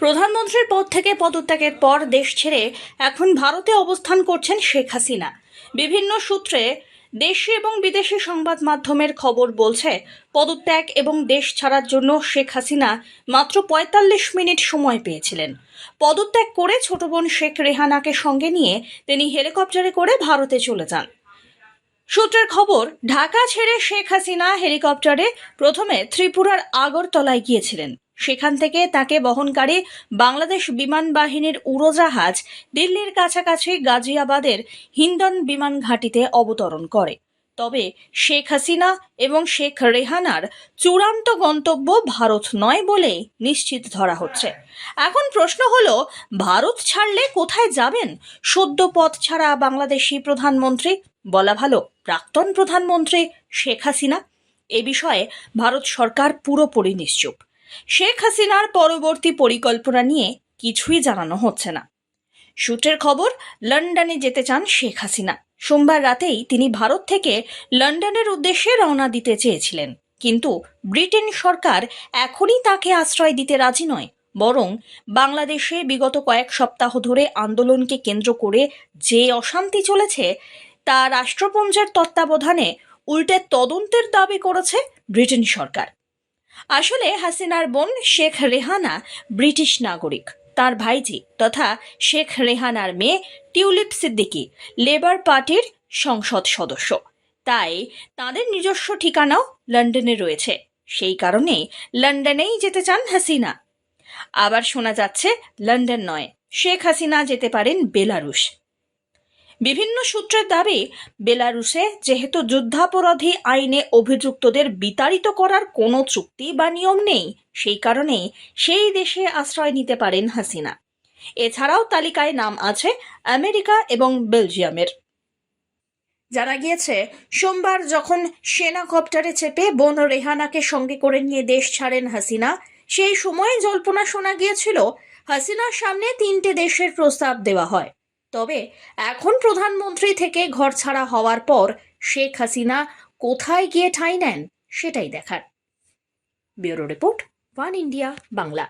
প্রধানমন্ত্রীর পদ থেকে পদত্যাগের পর দেশ ছেড়ে এখন ভারতে অবস্থান করছেন শেখ হাসিনা। বিভিন্ন সূত্রে দেশি এবং বিদেশি সংবাদ মাধ্যমের খবর বলছে, পদত্যাগ এবং দেশ ছাড়ার জন্য শেখ হাসিনা মাত্র পঁয়তাল্লিশ মিনিট সময় পেয়েছিলেন। পদত্যাগ করে ছোট বোন শেখ রেহানাকে সঙ্গে নিয়ে তিনি হেলিকপ্টারে করে ভারতে চলে যান। সূত্রের খবর, ঢাকা ছেড়ে শেখ হাসিনা হেলিকপ্টারে প্রথমে ত্রিপুরার আগরতলায় গিয়েছিলেন। সেখান থেকে তাকে বহনকারী বাংলাদেশ বিমান বাহিনীর উড়োজাহাজ দিল্লির কাছাকাছি গাজিয়াবাদের হিন্দন বিমান ঘাঁটিতে অবতরণ করে। তবে শেখ হাসিনা এবং শেখ রেহানার চূড়ান্ত গন্তব্য ভারত নয় বলেই নিশ্চিত ধরা হচ্ছে। এখন প্রশ্ন হলো, ভারত ছাড়লে কোথায় যাবেন? সদ্য পথ ছাড়া বাংলাদেশি প্রধানমন্ত্রী? বলা ভালো, প্রাক্তন প্রধানমন্ত্রী শেখ হাসিনা? এ বিষয়ে ভারত সরকার পুরোপুরি নিশ্চুপ। শেখ হাসিনার পরবর্তী পরিকল্পনা নিয়ে কিছুই জানানো হচ্ছে না। সূত্রের খবর, লন্ডনে যেতে চান শেখ হাসিনা। সোমবার রাতেই তিনি ভারত থেকে লন্ডনের উদ্দেশ্যে রওনা দিতে চেয়েছিলেন। কিন্তু ব্রিটেন সরকার এখনই তাকে আশ্রয় দিতে রাজি নয়, বরং বাংলাদেশে বিগত কয়েক সপ্তাহ ধরে আন্দোলনকে কেন্দ্র করে যে অশান্তি চলেছে, তা রাষ্ট্রপুঞ্জের তত্ত্বাবধানে উল্টে তদন্তের দাবি করেছে ব্রিটেন সরকার। আসলে হাসিনার বোন শেখ রেহানা ব্রিটিশ নাগরিক। তার ভাইজি তথা শেখ রেহানার মেয়ে টিউলিপ সিদ্দিকী লেবার পার্টির সংসদ সদস্য। তাই তাদের নিজস্ব ঠিকানাও লন্ডনে রয়েছে। সেই কারণে লন্ডনেই যেতে চান হাসিনা। আবার শোনা যাচ্ছে, লন্ডন নয়। শেখ হাসিনা যেতে পারেন বেলারুশ। বিভিন্ন সূত্রের দাবি, বেলারুসে যেহেতু যুদ্ধাপরাধী আইনে অভিযুক্তদের বিতাড়িত করার কোনো চুক্তি বা নিয়ম নেই, সেই কারণে সেই দেশে আশ্রয় নিতে পারেন হাসিনা। এছাড়াও তালিকায় নাম আছে আমেরিকা এবং বেলজিয়ামের। জানা গিয়েছে, সোমবার যখন সেনা কপ্টারে চেপে বোন রেহানাকে সঙ্গে করে নিয়ে দেশ ছাড়েন হাসিনা, সেই সময়ে জল্পনা শোনা গিয়েছিল, হাসিনার সামনে তিনটে দেশের প্রস্তাব দেওয়া হয়। তবে এখন প্রধানমন্ত্রী থেকে ঘর ছাড়া হওয়ার পর শেখ হাসিনা কোথায় গিয়ে ঠাঁই নেন সেটাই দেখার। Bureau report, one India, Bangla.